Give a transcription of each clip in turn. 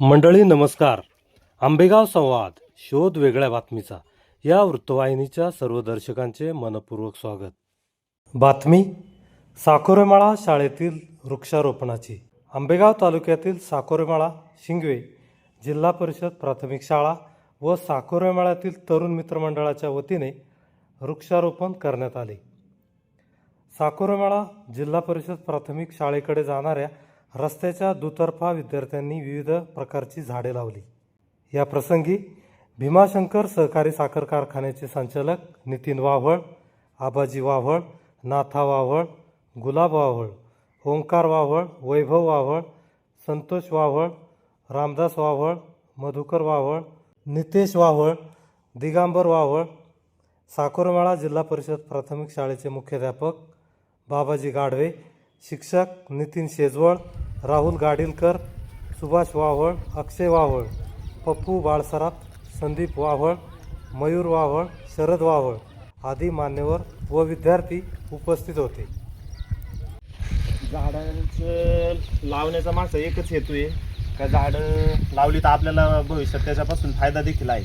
मंडळी नमस्कार. आंबेगाव संवाद शोध वेगळ्या बातमीचा. या वृत्तवाहिनीच्या सर्व दर्शकांचे मनपूर्वक स्वागत. बातमी साकोरेमाळा शाळेतील वृक्षारोपणाची. आंबेगाव तालुक्यातील साकोरेमाळा शिंगवे जिल्हा परिषद प्राथमिक शाळा व साकोरेमाळ्यातील तरुण मित्रमंडळाच्या वतीने वृक्षारोपण करण्यात आले. साकोरेमाळा जिल्हा परिषद प्राथमिक शाळेकडे जाणाऱ्या रस्त्याच्या दुतर्फा विद्यार्थ्यांनी विविध प्रकारची झाडे लावली. या प्रसंगी भीमाशंकर सहकारी साखर कारखान्याचे संचालक नितीन वाव्हळ आबाजी वाव्हळ नाथा वाव्हळ गुलाब वाव्हळ ओंकार वाव्हळ वैभव वाव्हळ संतोष वाव्हळ रामदास वाव्हळ मधुकर वाव्हळ नितेश वाव्हळ दिगांबर वाव्हळ साकोरमाळा जिल्हा परिषद प्राथमिक शाळेचे मुख्याध्यापक बाबाजी गाढवे शिक्षक नितीन शेजवळ राहुल गाडीलकर सुभाष वाव्हळ अक्षय वावळ पप्पू बाळसराफ संदीप वाव्हळ मयूर वावळ शरद वावळ आदी मान्यवर व विद्यार्थी उपस्थित होते. झाडांचं लावण्याचा माझा एकच हेतू आहे. का झाडं लावली तर आपल्याला भविष्यात त्याच्यापासून फायदा देखील आहे.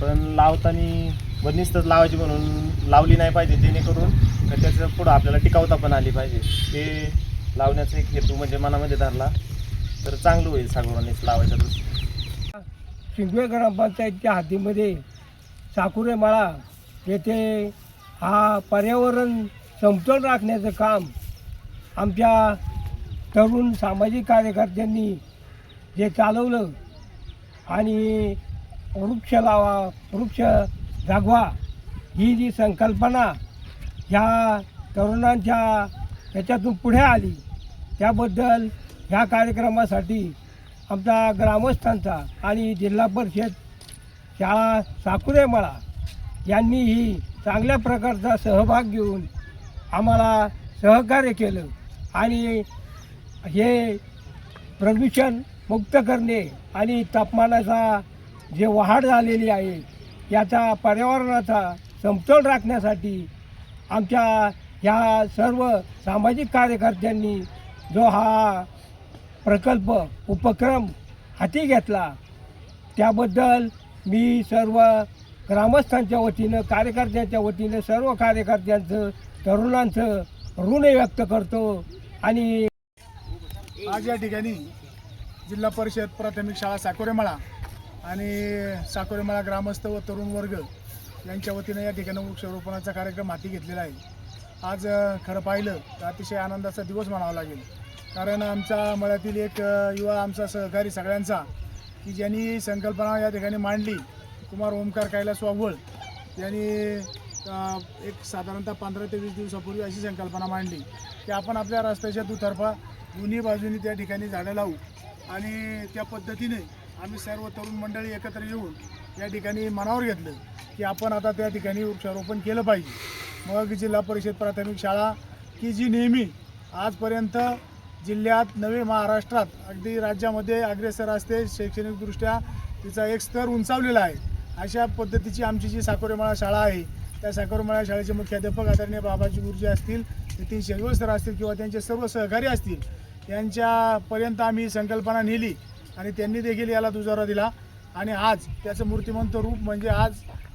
पण लावताना बंदिस्तच लावायची म्हणून लावली नाही पाहिजे जेणेकरून त्याचं पुढं आपल्याला टिकावता पण आली पाहिजे. ते लावण्याचा एक हेतू म्हणजे मनामध्ये धरला तर चांगलं होईल सागवानीच लावायच्या दृष्टीने शिंगवे ग्रामपंचायतच्या हद्दीमध्ये साकुरे माळा येथे हा पर्यावरण समतोल राखण्याचं काम आमच्या तरुण सामाजिक कार्यकर्त्यांनी जे चालवलं आणि वृक्ष लावा वृक्ष जागवा ही जी संकल्पना ह्या तरुणांच्या ह्याच्यातून पुढे आली त्याबद्दल ह्या कार्यक्रमासाठी आमचा ग्रामस्थांचा आणि जिल्हा परिषद शाळा साकुरेमाळा यांनीही चांगल्या प्रकारचा सहभाग घेऊन आम्हाला सहकार्य केलं आणि हे प्रदूषण मुक्त करणे आणि तापमानाचा जे वाढ झालेली आहे याचा पर्यावरणाचा समतोल राखण्यासाठी आमच्या ह्या सर्व सामाजिक कार्यकर्त्यांनी जो हा प्रकल्प उपक्रम हाती घेतला त्याबद्दल मी सर्व ग्रामस्थांच्या वतीनं कार्यकर्त्यांच्या वतीनं सर्व कार्यकर्त्यांचं तरुणांचं ऋण व्यक्त करतो आणि आज या ठिकाणी जिल्हा परिषद प्राथमिक शाळा साकोरेमाळा आणि साकोरेमाळा ग्रामस्थ व तरुण वर्ग यांच्या वतीनं या ठिकाणी वृक्षारोपणाचा कार्यक्रम हाती घेतलेला आहे. आज खरं पाहिलं तर अतिशय आनंदाचा दिवस म्हणावा लागेल. कारण आमच्या मळ्यातील एक युवा आमचा सहकारी सगळ्यांचा की ज्यांनी संकल्पना या ठिकाणी मांडली कुमार ओमकार कैलास वाघोळ यांनी एक साधारणतः पंधरा ते वीस दिवसापूर्वी अशी संकल्पना मांडली की आपण आपल्या रस्त्याच्या दुतर्फा दोन्ही बाजूनी त्या ठिकाणी झाडं लावू आणि त्या पद्धतीने आम्ही सर्व तरुण मंडळी एकत्र येऊन या ठिकाणी मनावर घेतलं की आपण आता त्या ठिकाणी वृक्षारोपण केलं पाहिजे. मग जिल्हा परिषद प्राथमिक शाळा की जी नेहमी आजपर्यंत जिल्ह्यात नवे महाराष्ट्रात अगदी राज्यामध्ये अग्रेसर असते शैक्षणिकदृष्ट्या तिचा एक स्तर उंचावलेला आहे. अशा पद्धतीची आमची जी साकोरेमाळा शाळा आहे त्या साकोरेमाळा शाळेचे मुख्याध्यापक आदरणीय बाबाजी गुरुजी असतील नितीन शेजवळ सर असतील किंवा त्यांचे सर्व सहकारी असतील यांच्यापर्यंत आम्ही संकल्पना नेली आणि त्यांनी देखील याला दुजारा दिला. आणि आज त्याचं मूर्तिमंत रूप म्हणजे आज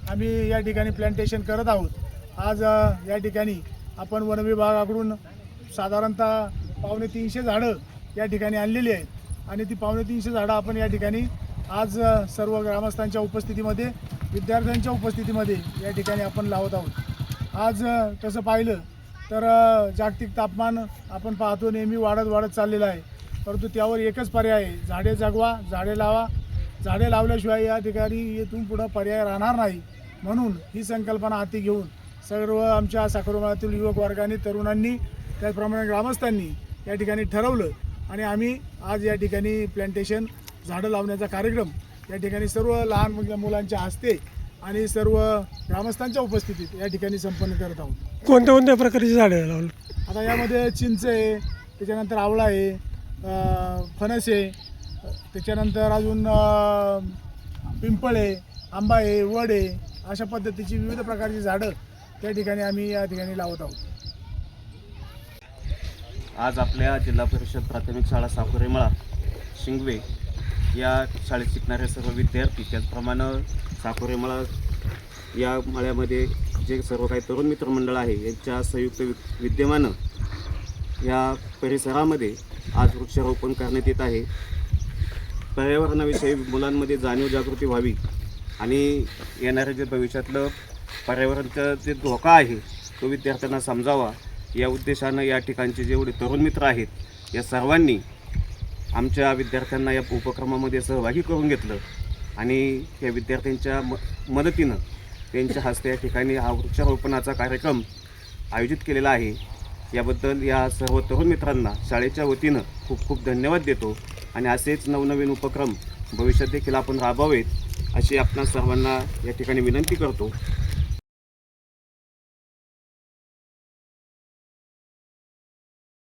आम्ही या ठिकाणी प्लॅन्टेशन करत आहोत. आज या ठिकाणी आपण वनविभागाकडून साधारणतः पावणे तीनशे झाडं या ठिकाणी आणलेली आहेत. आणि ती पावणे तीनशे झाडं आपण या ठिकाणी आज सर्व ग्रामस्थांच्या उपस्थितीमध्ये विद्यार्थ्यांच्या उपस्थितीमध्ये या ठिकाणी आपण लावत आहोत. आज तसं पाहिलं तर जागतिक तापमान आपण पाहतो नेहमी वाढत वाढत चाललेलं आहे. परंतु त्यावर एकच पर्याय आहे. झाडे जगवा झाडे लावा. झाडे लावल्याशिवाय या ठिकाणी येथून पुढं पर्याय राहणार नाही. म्हणून ही संकल्पना हाती घेऊन सर्व आमच्या साखरमाळ्यातील युवक वर्गाने तरुणांनी त्याचप्रमाणे ग्रामस्थांनी या ठिकाणी ठरवलं आणि आम्ही आज या ठिकाणी प्लॅन्टेशन झाडं लावण्याचा कार्यक्रम या ठिकाणी सर्व लहान मुल- मुलांच्या हस्ते आणि सर्व ग्रामस्थांच्या उपस्थितीत या ठिकाणी संपन्न करत आहोत. कोणत्या कोणत्या प्रकारची झाडे लावली? आता यामध्ये चिंच आहे त्याच्यानंतर आवळा आहे फणसे त्याच्यानंतर अजून पिंपळे पिंपळ आहे वड आहे अशा पद्धतीची विविध प्रकारची झाडं त्या ठिकाणी आम्ही या ठिकाणी लावत आहोत. आज आपल्या जिल्हा परिषद प्राथमिक शाळा साकोरेमाळा शिंगवे या शाळेत शिकणारे सर्व विद्यार्थी त्याचप्रमाणे साकोरेमळा या मळ्यामध्ये जे सर्व काही तरुण मित्रमंडळ आहे यांच्या संयुक्त वि विद्यमानं या परिसरामध्ये आज वृक्षारोपण करण्यात येत आहे. पर्यावरणाविषयी मुलांमध्ये जाणीव जागृती व्हावी आणि येणाऱ्या जे भविष्यातलं पर्यावरणाचा जे धोका आहे तो विद्यार्थ्यांना समजावा. या उद्देशानं या ठिकाणचे जेवढे तरुण मित्र आहेत या सर्वांनी आमच्या विद्यार्थ्यांना या उपक्रमामध्ये सहभागी करून घेतलं आणि या विद्यार्थ्यांच्या म मदतीनं त्यांच्या हस्ते या ठिकाणी हा वृक्षारोपणाचा कार्यक्रम आयोजित केलेला आहे. याबद्दल या सर्व तरुण मित्रांना शाळेच्या वतीनं खूप खूप धन्यवाद देतो. आणि असेच नवनवीन उपक्रम भविष्यात देखील आपण राबवावेत अशी आपण सर्वांना या ठिकाणी विनंती करतो.